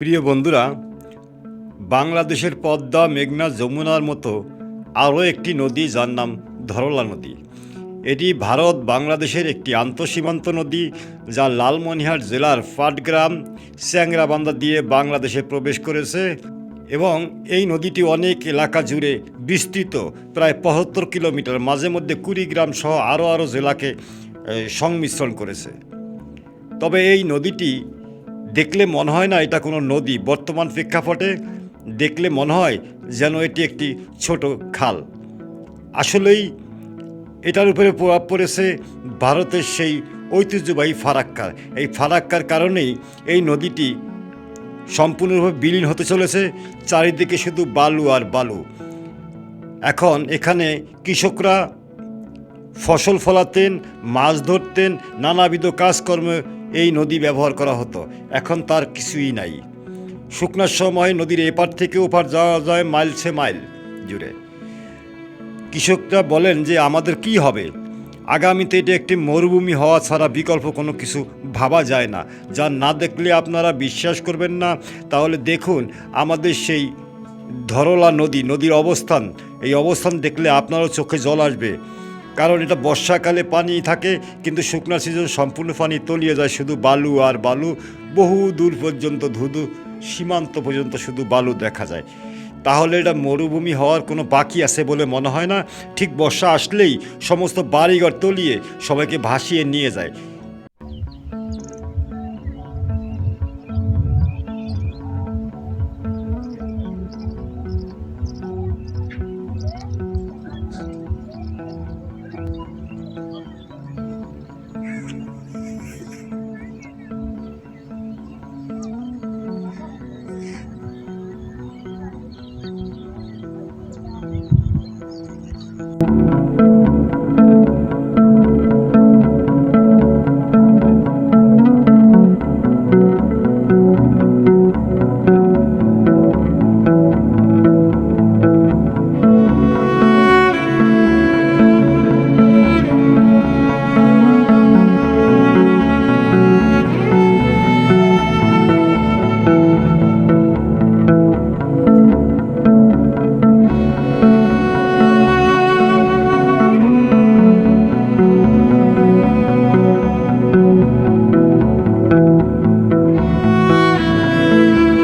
প্রিয় বন্ধুরা, বাংলাদেশের পদ্মা, মেঘনা, যমুনার মতো আরও একটি নদী যার নাম ধরলা নদী। এটি ভারত, বাংলাদেশের একটি আন্তঃসীমান্ত নদী যা লালমনিরহাট জেলার পাটগ্রাম স্যাংরাবান্ধা দিয়ে বাংলাদেশে প্রবেশ করেছে এবং এই নদীটি অনেক এলাকা জুড়ে বিস্তৃত, প্রায় পঁচাত্তর কিলোমিটার মাঝে মধ্যে কুড়িগ্রাম সহ আরও আরও জেলাকে সংমিশ্রণ করেছে। তবে এই নদীটি দেখলে মনে হয় না এটা কোনো নদী, বর্তমান প্রেক্ষাপটে দেখলে মনে হয় যেন এটি একটি ছোট খাল। আসলেই এটার উপরে প্রভাব পড়েছে ভারতের সেই ঐতিহ্যবাহী ফারাক্কার। এই ফারাক্কার কারণেই এই নদীটি সম্পূর্ণভাবে বিলীন হতে চলেছে, চারিদিকে শুধু বালু আর বালু। এখন এখানে কৃষকরা ফসল ফলাতেন, মাছ ধরতেন, নানাবিধ কাজকর্মে এই নদী ব্যবহার করা হতো। এখন তার কিছুই নাই। শুকনার সময় নদীর এপার থেকে ওপার যাওয়া যায় মাইলছে মাইল জুড়ে। কৃষকরা বলেন যে, আমাদের কি হবে? আগামীতে এটা একটি মরুভূমি হওয়া ছাড়া বিকল্প কোনো কিছু ভাবা যায় না। যা না দেখলে আপনারা বিশ্বাস করবেন না। তাহলে দেখুন, আমাদের সেই ধরলা নদী, নদীর অবস্থান। এই অবস্থান দেখলে আপনারও চোখে জল আসবে। কারণ এটা বর্ষাকালে পানি থাকে, কিন্তু শুকনা সিজন সম্পূর্ণ পানি তলিয়ে যায় শুধু বালু আর বালু। বহু দূর পর্যন্ত ধুধু, সীমান্ত পর্যন্ত শুধু বালু দেখা যায়। তাহলে এটা মরুভূমি হওয়ার কোনো বাকি আছে বলে মনে হয় না? ঠিক বর্ষা আসলেই সমস্ত বাড়িঘর তলিয়ে সবাইকে ভাসিয়ে নিয়ে যায়।